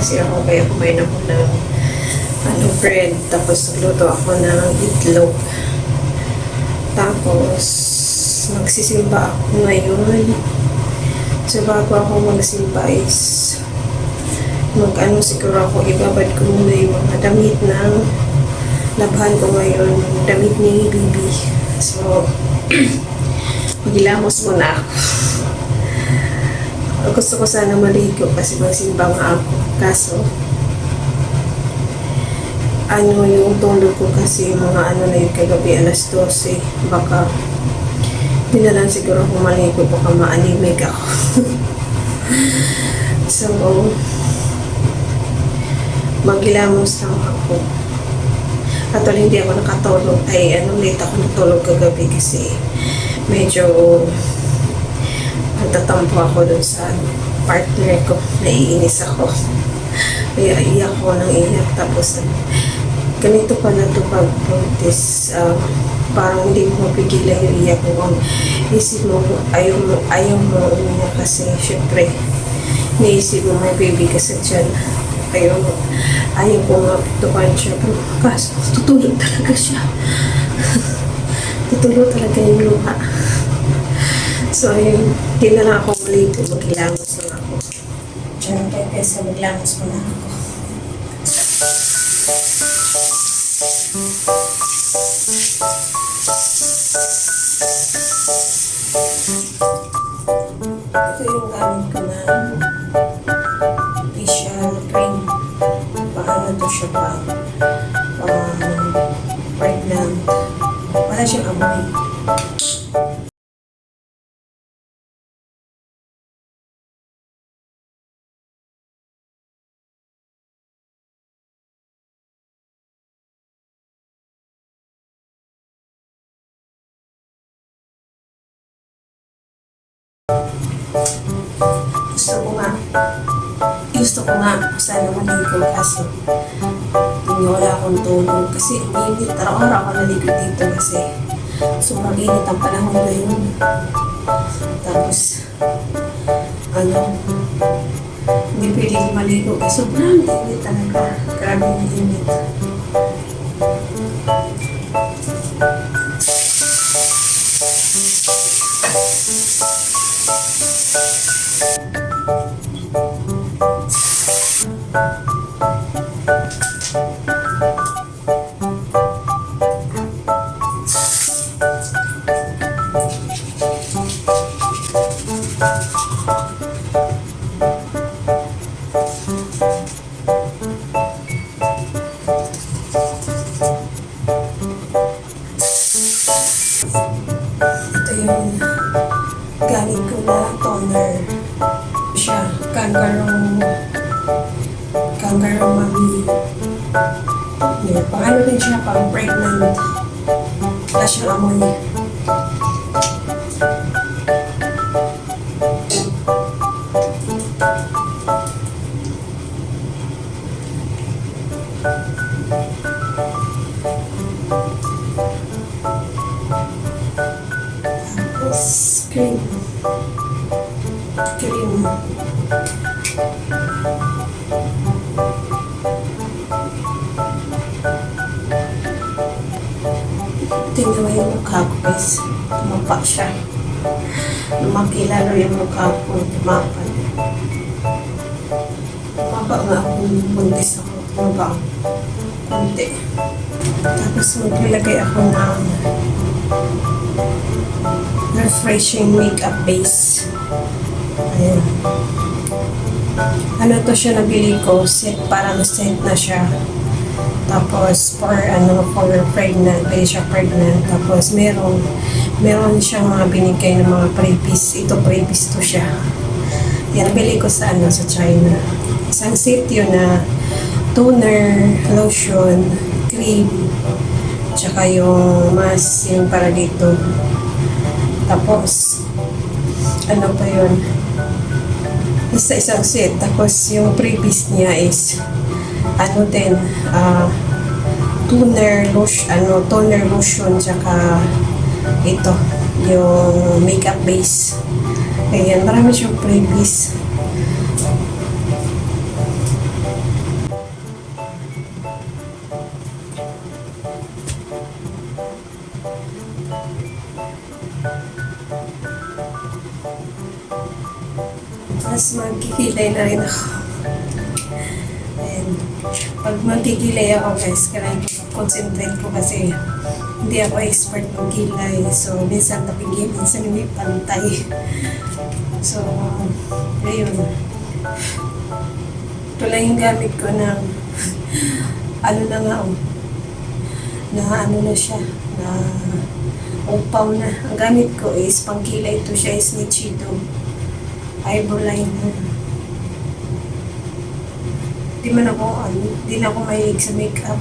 kasi ako kaya kumain ako ng ano, bread. Tapos nagluto ako ng itlog. Tapos, magsisimba ako ngayon. So, bago ako magsimba is mag-ano siguro ako, ibabad ko muna yung mga damit ng labahan ko ngayon, damit ni Bibi. So, maghilamos muna ako. Gusto ko sana maligo kasi magsimba ako. Kaso, ano yung tulog ko kasi mga ano na yung kagabi alas 12 baka hindi siguro kung maligo baka maalimig ako. So maghilamos lang ako. At wala hindi ako nakatulog. Ay ano late ako natulog kagabi kasi medyo nagtatampo ako dun sa ano, partner ko. Naiinis ako. Kaya iyak ko ng iyak. Tapos ganito pala ito pag buntis. Um, parang hindi mo mapigilan yung iyak mo isip mo ayaw mo ayaw mo umiyak kasi syempre naisip mo may baby ka sa tiyan. Ayaw mo ayaw ko mapitukan siya pero kaso tutulog talaga siya. Tutulog talaga yung luha. So ayun hindi na lang ako lang ako antes se burlamos monárquico. Gusto ko nga sana maligo kaso hindi wala akong tulog kasi init. Araw-araw ako naligo dito kasi sobrang init ang panahon ngayon. Tapos, ano, hindi pwede maligo kasi sobrang init talaga. Grabe yung init. Tumapa siya. Lumaki lalo yung mukha ko. Tumapa. Tumapa nga ako nung buntis ako. Tumapa ako. Kunti. Tapos maglalagay ako ng refreshing makeup base. Ayan. Ano to siya nabili ko? Set, parang set na siya. Tapos, for ano, for pregnant, pwede siya pregnant. Tapos, meron, meron siyang mga binigay ng mga previs. Ito, previs to siya. Yan, nabili ko sa ano, sa China. Isang set yun na toner, lotion, cream, tsaka yung mask, yung para dito. Tapos, ano pa yun? Basta isang set. Tapos yung previous niya is ano din, ah, toner lotion, ano, toner lotion, tsaka ito, yung makeup base. Ayan, marami siyang freebies. Tapos magkikilay na rin ako. And pag magkikilay ako guys, kailangan ko concentrate ko kasi hindi ako expert magkilay. So, minsan napigil, minsan hindi pantay. So, ayun. Ito lang yung gamit ko ng ano na nga oh, na ano na siya, na upaw na. Ang gamit ko is pangkilay ito siya is Nichido eyebrow liner. Di man ako, ano, na ako mahilig sa makeup.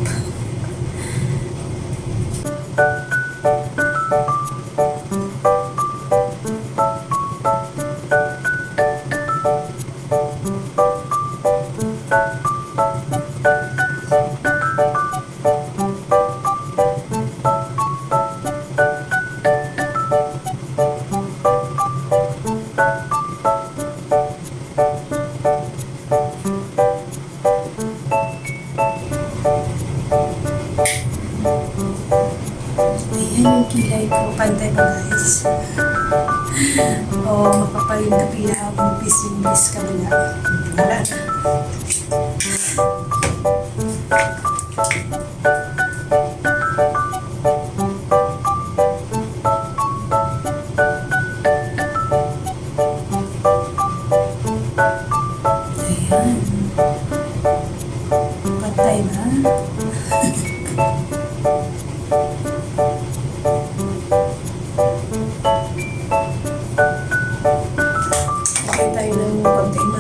Kilay ko. Pantay ba guys? Oo, oh, makapal yung kapila akong bis-bis kabila. Wala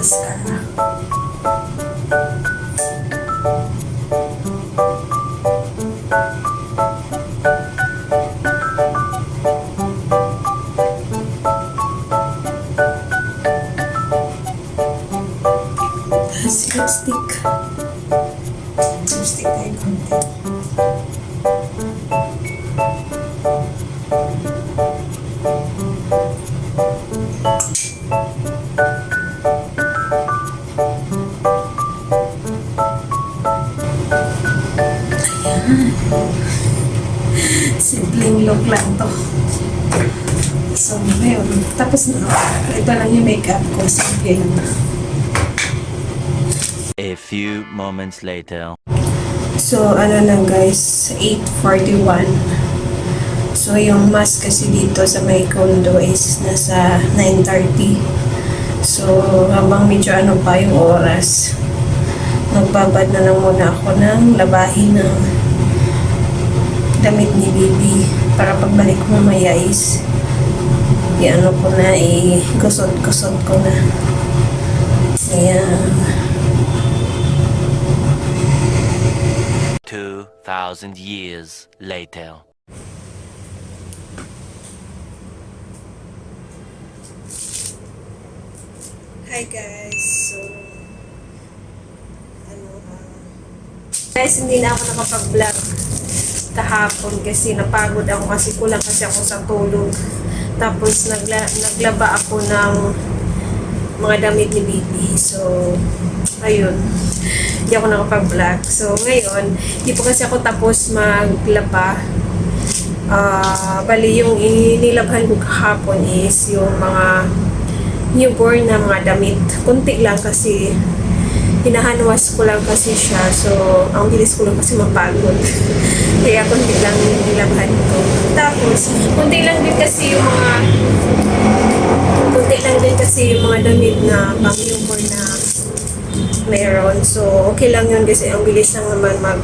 konting Look lang to. So, ngayon, tapos na. Ito lang yung makeup ko. Simple lang. A few moments later. So, ano lang guys, 8.41. So, yung mask kasi dito sa may condo is nasa 9.30. So, habang medyo ano pa yung oras, magbabad na lang muna ako ng labahin ng damit ni Bibi para pagbalik ko mamaya is i-ano ko na, i-gusot-gusot ko na. Ayan. 2,000 years later. Hi guys, so ano ah, guys hindi na ako nakapag-vlog kahapon kasi napagod ako kasi kulang kasi ako sa tulog. Tapos nagla, naglaba ako ng mga damit ni Bibi. So ayun. Hindi ako nakapag-vlog. So ngayon hindi po kasi ako tapos maglaba. Ah, bali yung inilabhan ko kahapon is yung mga newborn na mga damit. Kunti lang kasi hinahanwas ko lang kasi siya. So, ang bilis ko lang kasi mapagod. Kaya kunti lang nilabhan ko. Tapos, kunti lang din kasi yung mga kunti lang din kasi yung mga damit na pang newborn na meron. So, okay lang yun kasi ang bilis lang naman mag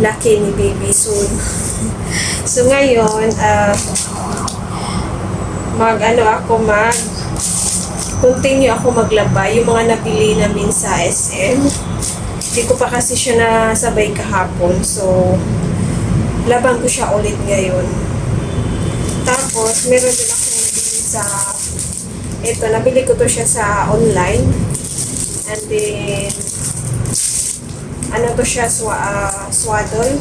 laki ni baby soon. So, ngayon, ah, mag ano ako mag continue ako maglaba yung mga nabili namin sa SM hindi ko pa kasi siya nasabay kahapon so laban ko siya ulit ngayon tapos meron din ako nabili sa ito nabili ko to siya sa online and then Ano to siya? Swa, ah, swaddle.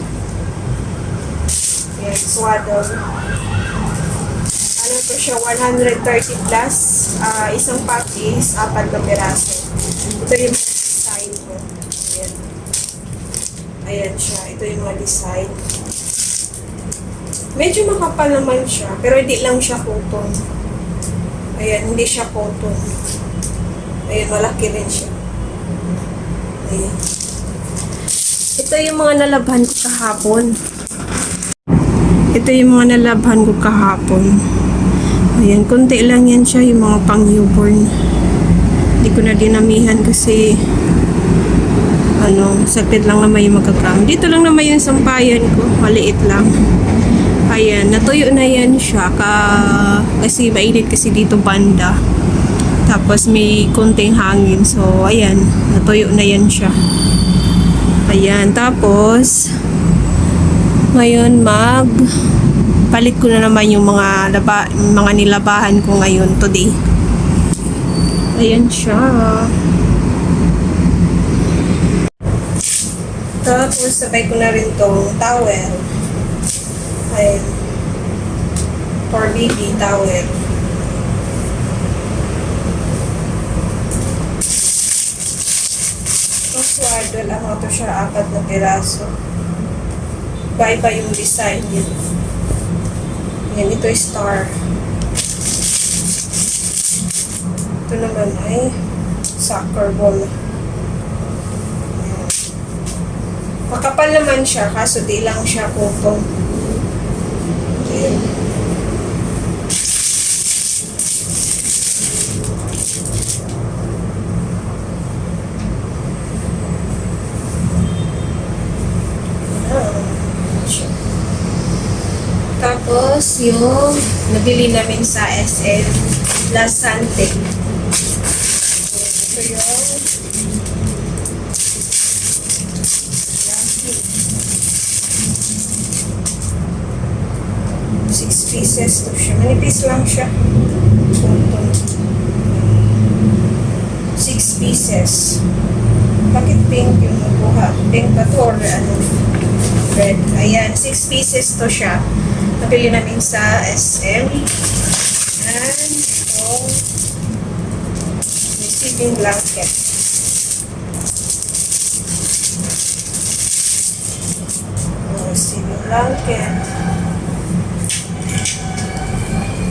Yan, swaddle. Ano to siya? 130 plus. Ah, isang pack is apat na piraso. Ito yung mga design ko. Ayan. Ayan siya. Ito yung mga design. Medyo makapal naman siya, pero hindi lang siya cotton. Ayan, hindi siya cotton. Ayan, malaki rin siya. Ayan. Ito yung mga nalabhan ko kahapon. Ito yung mga nalabhan ko kahapon. Ayan, konti lang yan siya, yung mga pang newborn. Hindi ko na dinamihan kasi ano, sakit lang naman yung magkakam. Dito lang naman yung sampayan ko, maliit lang. Ayan, natuyo na yan siya ka, kasi mainit kasi dito banda. Tapos may konting hangin. So, ayan, natuyo na yan siya. Ayan, tapos ngayon mag palit ko na naman yung mga laba, mga nilabahan ko ngayon today. Ayan siya. Tapos sabay ko na rin tong towel. Ayan. For baby towel. Ito swaddle lang ito siya, apat na piraso. Iba-iba yung design niya. Yan, ito yung star. Ito naman ay soccer ball. Makapal naman siya, kaso di lang siya cotton. Ayan. Tapos, yung nabili namin sa SM, Lasante. Ito yung. Six pieces to siya. Manipis lang siya. Six pieces. Bakit pink yung nakuha? Pink ba to or ano? Red. Ayan, six pieces to siya. Nabili namin sa SM. And ito, receiving blanket. Oh, Receiving blanket.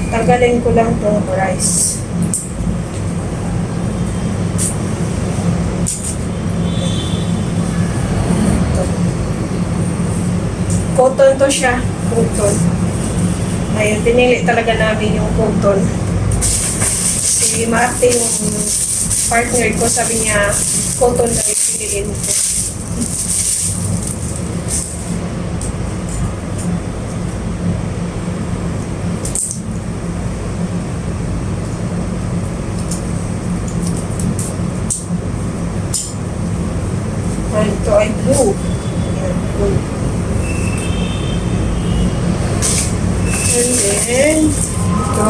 Tanggalin ko lang tong rice. Cotton to siya. Cotton. Ayun, pinili talaga namin yung cotton. Si Marte yung partner ko, sabi niya, cotton na yung piniliin ko. Ay, ito ay blue. Ayan, blue. And then, ito.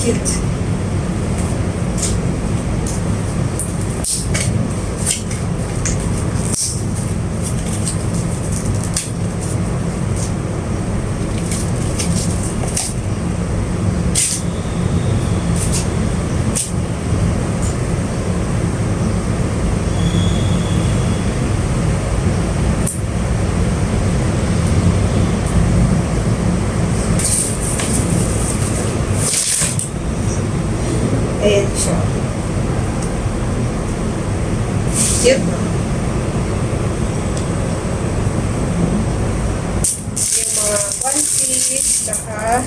Cute. Ayan siya. Cute. Yung mga onesies, tsaka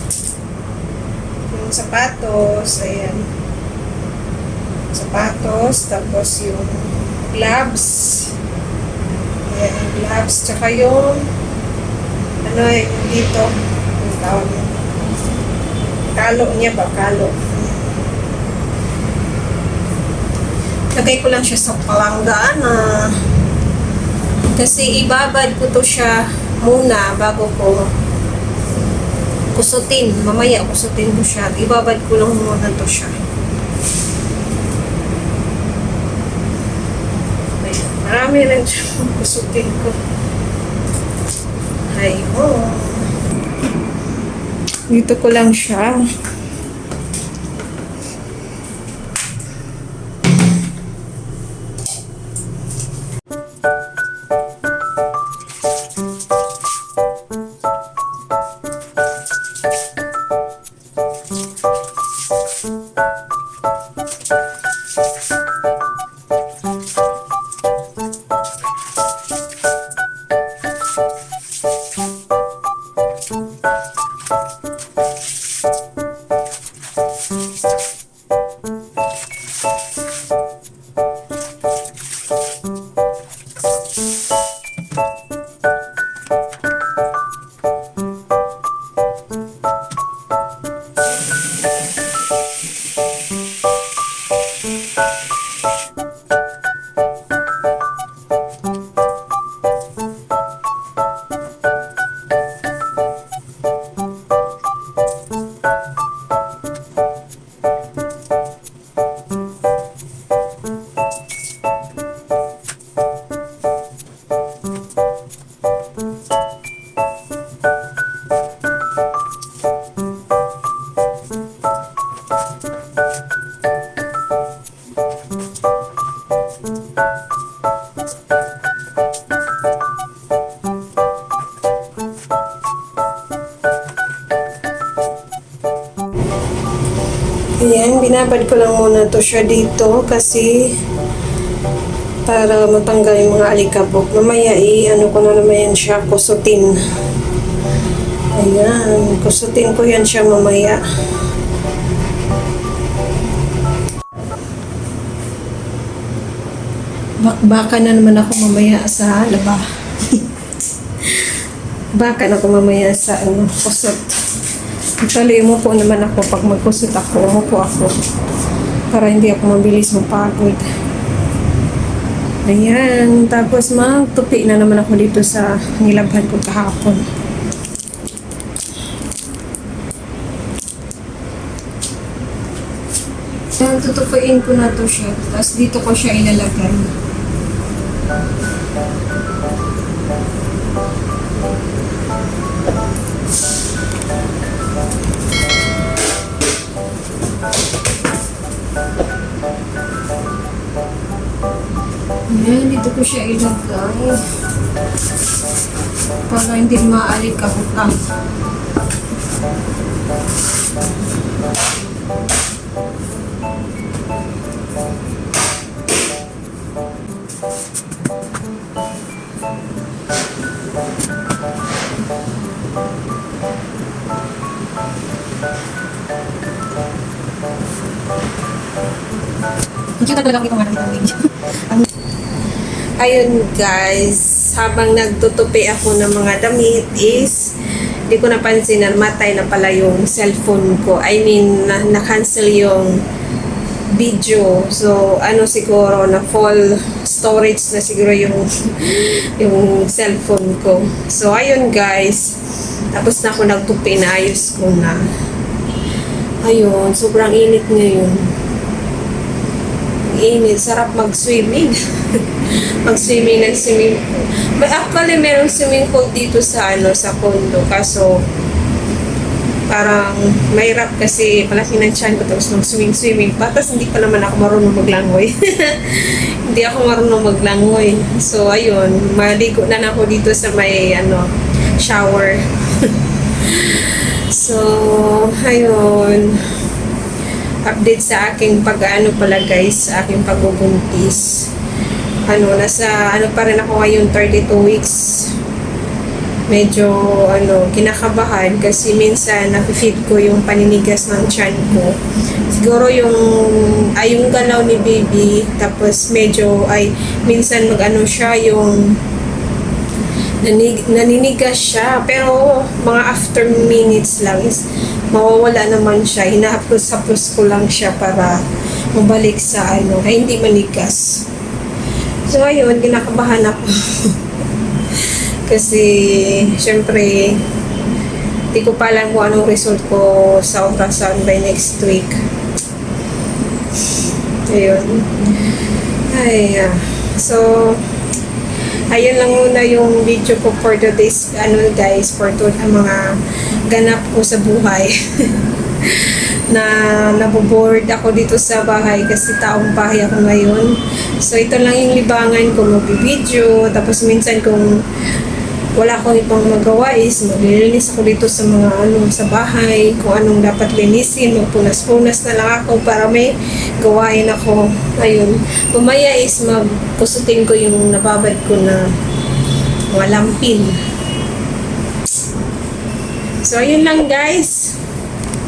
yung sapatos, ayan. Sapatos, tapos yung gloves. Ayan, yung gloves, tsaka yung ano eh, dito, yung tawag niya. Kalo niya ba? Kalo. Lagay ko lang siya sa palanggaan na kasi ibabad ko to siya muna bago ko kusutin. Mamaya kusutin ko siya. Ibabad ko lang muna to siya. Ayan. Marami rin siya kusutin ko. Ayun. Dito ko lang siya. Binabad ko lang muna to siya dito kasi para matanggal yung mga alikabok. Mamaya i ano ko na naman yan siya, kusutin. Ayan, kusutin ko yan siya mamaya. Bakbaka na naman ako mamaya sa laba. Baka na ako mamaya sa ano, kusot. Actually, umupo naman ako pag magkusot ako, umupo ako. Para hindi ako mabilis mapagod. Ayan, tapos magtupi na naman ako dito sa nilabhan ko kahapon. Tutupuin ko na to siya. Tapos dito ko siya ilalagay. Dito ko siya ilagay. Para hindi maalik ako ka. Hindi talaga ako kumain ng video. Ayun guys, habang nagtutupi ako ng mga damit is hindi ko napansin na matay na pala yung cellphone ko. I mean, na- na-cancel yung video. So, ano siguro, na full storage na siguro yung yung cellphone ko. So, ayun guys. Tapos na ako nagtupi na ayos ko na. Ayun, sobrang init ngayon. Init. Sarap mag-swimming. mag-swimming ng swimming pool. Actually, merong swimming pool dito sa ano sa condo. Kaso, parang mahirap kasi malaki ng tiyan ko tapos nung swimming-swimming pa. Tapos hindi pa naman ako marunong maglangoy. hindi ako marunong maglangoy. So, ayun. Maligo na na ako dito sa may ano, shower. so, ayun update sa aking pag-ano pala guys, sa aking pagbubuntis. Ano, nasa ano pa rin ako ngayon, 32 weeks. Medyo ano, kinakabahan kasi minsan nafe-feed ko yung paninigas ng tiyan ko. Siguro yung ay galaw ni baby tapos medyo ay minsan mag-ano siya yung naninigas siya pero mga after minutes lang is mawawala naman siya hinahaplos-haplos ko lang siya para mabalik sa ano hindi manigas so ayun kinakabahan ako kasi syempre Hindi ko pa alam kung anong result ko sa ultrasound by next week. Ayun. Ay, ah. so, ayun lang muna yung video ko for today's, ano guys, for to, mga ganap ko sa buhay. na naboboard ako dito sa bahay kasi taong bahay ako ngayon. So, ito lang yung libangan ko, magbibideo, tapos minsan kung wala akong ibang magawa is maglilinis ako dito sa mga ano sa bahay, kung anong dapat linisin, magpunas-punas na lang ako para may gawain ako. Ayun. Mamaya is magkusutin ko yung nababad ko na mga lampin. So, ayun lang guys.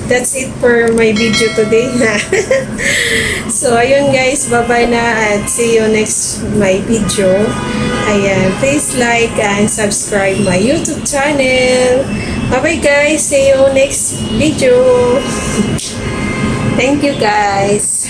That's it for my video today. so, ayun guys. Bye-bye na at see you next my video. Ayan. Please like and subscribe my YouTube channel. Bye-bye guys. See you next video. Thank you guys.